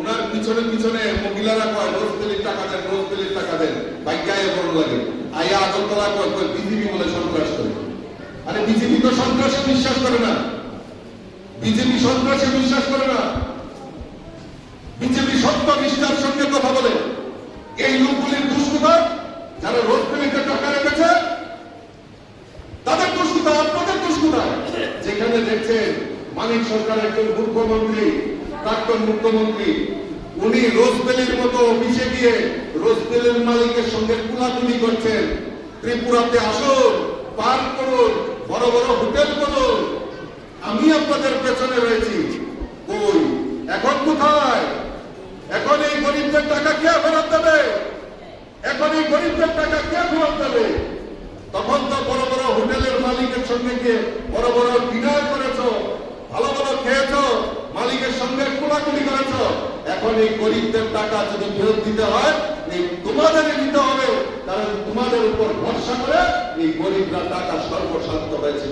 উনার পিছনে পিছনে মহিলারা কয় রোজ পেলির টাকা দেন রোজ পেলির টাকা দেন। ভাগ্যায় বড় লাগে। আইয়া আগরতলা কয় কয়, বিজেপি বলে সন্ত্রাস করে। আরে বিজেপি তো সন্ত্রাসে বিশ্বাস করে না। বিজেপি সন্ত্রাসে বিশ্বাস করে না। বিজেপি সত্য নিষ্ঠার সঙ্গে কথা বলে। এই লোকগুলির দুষ্কৃতা, যারা রোজ পেলিতে টাকা রেখেছে, তাদের দুষ্কৃতা, আপনাদের দুষ্কৃতা। যেখানে দেখছেন মানিক সরকার একজন মুখ্যমন্ত্রী প্রাক্তন মুখ্যমন্ত্রী। উনি রোজবেলির মতো অফিসে গিয়ে রোজবেলির মালিকের সঙ্গে কুলাকুলি করছেন। ত্রিপুরাতে আসুন পার্ক করুন, বড় বড় হোটেল করুন। আমি আপনাদের পেছনে রয়েছি। কই, এখন কোথায়? এখন এই গরিবদের টাকা কে ফেরত দেবে? এখন এই গরিবদের টাকা কে ফেরত দেবে? তখন তো বড় বড় হোটেলের মালিকের সঙ্গে গিয়ে বড় বড় কোটাকুটি করেছ। এখন এই গরিবদের টাকা যদি ফেরত দিতে হয়, এই তোমাদেরকে দিতে হবে। কারণ তোমাদের উপর ভরসা করে এই গরিবরা টাকা সর্বস্বান্ত হয়েছে